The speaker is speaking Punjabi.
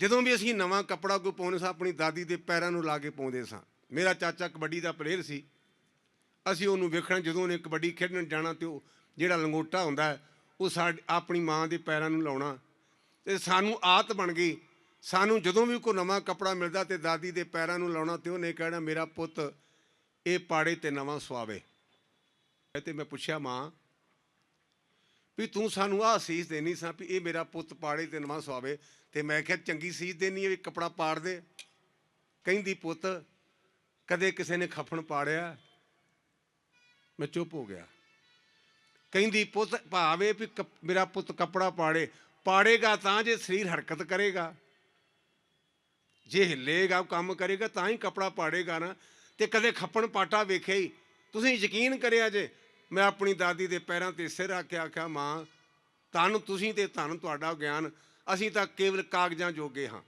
ਜਦੋਂ ਵੀ ਅਸੀਂ ਨਵਾਂ ਕੱਪੜਾ ਕੋਈ ਪਾਉਂਦੇ ਸਾਂ, ਆਪਣੀ ਦਾਦੀ ਦੇ ਪੈਰਾਂ ਨੂੰ ਲਾ ਕੇ ਪਾਉਂਦੇ ਸਾਂ। ਮੇਰਾ ਚਾਚਾ ਕਬੱਡੀ ਦਾ ਪਲੇਅਰ ਸੀ। ਅਸੀਂ ਉਹਨੂੰ ਵੇਖਣਾ, ਜਦੋਂ ਉਹਨੇ ਕਬੱਡੀ ਖੇਡਣ ਜਾਣਾ ਤੇ ਉਹ ਜਿਹੜਾ ਲੰਗੋਟਾ ਹੁੰਦਾ ਉਹ ਸਾਡ, ਆਪਣੀ ਮਾਂ ਦੇ ਪੈਰਾਂ ਨੂੰ ਲਾਉਣਾ। ਤੇ ਸਾਨੂੰ ਆਦਤ ਬਣ ਗਈ। ਸਾਨੂੰ ਜਦੋਂ ਵੀ ਕੋਈ ਨਵਾਂ ਕੱਪੜਾ ਮਿਲਦਾ ਤੇ ਦਾਦੀ ਦੇ ਪੈਰਾਂ ਨੂੰ ਲਾਉਣਾ ਤੇ ਉਹਨੇ ਕਹਿਣਾ, ਮੇਰਾ ਪੁੱਤ, ਇਹ ਪਾੜੇ ਤੇ ਨਵਾਂ ਸਵਾਵੇ ਤੇ ਮੈਂ ਪੁੱਛਿਆ, ਮਾਂ ਵੀ ਤੂੰ ਸਾਨੂੰ ਆਹ ਸੀਸ ਦੇਣੀ ਸਾਂ ਵੀ ਇਹ ਮੇਰਾ ਪੁੱਤ ਪਾੜੇ ਤੇ ਨਵਾਂ ਸੁਆਵੇ ਤੇ ਮੈਂ ਕਿਹਾ ਚੰਗੀ ਸੀਸ ਦੇਣੀ ਹੈ ਵੀ ਕੱਪੜਾ ਪਾੜ ਦੇ। ਕਹਿੰਦੀ ਪੁੱਤ, ਕਦੇ ਕਿਸੇ ਨੇ ਖਫਣ ਪਾੜਿਆ? ਮੈਂ ਚੁੱਪ ਹੋ ਗਿਆ। ਕਹਿੰਦੀ ਪੁੱਤ, ਭਾਵੇ ਵੀ ਕੱਪ- ਮੇਰਾ ਪੁੱਤ ਕੱਪੜਾ ਪਾੜੇ, ਪਾੜੇਗਾ ਤਾਂ ਜੇ ਸਰੀਰ ਹਰਕਤ ਕਰੇਗਾ। ਜੇ ਹਿੱਲੇਗਾ ਕੰਮ ਕਰੇਗਾ, ਤਾਂ ਹੀ ਕੱਪੜਾ ਪਾੜੇਗਾ ਨਾ। ਤੇ ਕਦੇ ਖੱਪਣ ਪਾਟਾ ਵੇਖਿਆ ਹੀ। ਤੁਸੀਂ ਯਕੀਨ ਕਰਿਆ ਜੇ ਮੈਂ ਆਪਣੀ ਦਾਦੀ ਦੇ ਪੈਰਾਂ ਤੇ ਸਿਰ ਰੱਖ ਕੇ ਆਖਿਆ, ਮਾਂ, ਧੰਨ ਤੁਸੀਂ ਤੇ ਧੰਨ ਤੁਹਾਡਾ ਗਿਆਨ, ਅਸੀਂ ਤਾਂ ਕੇਵਲ ਕਾਗਜ਼ਾਂ ਜੋਗੇ ਹਾਂ।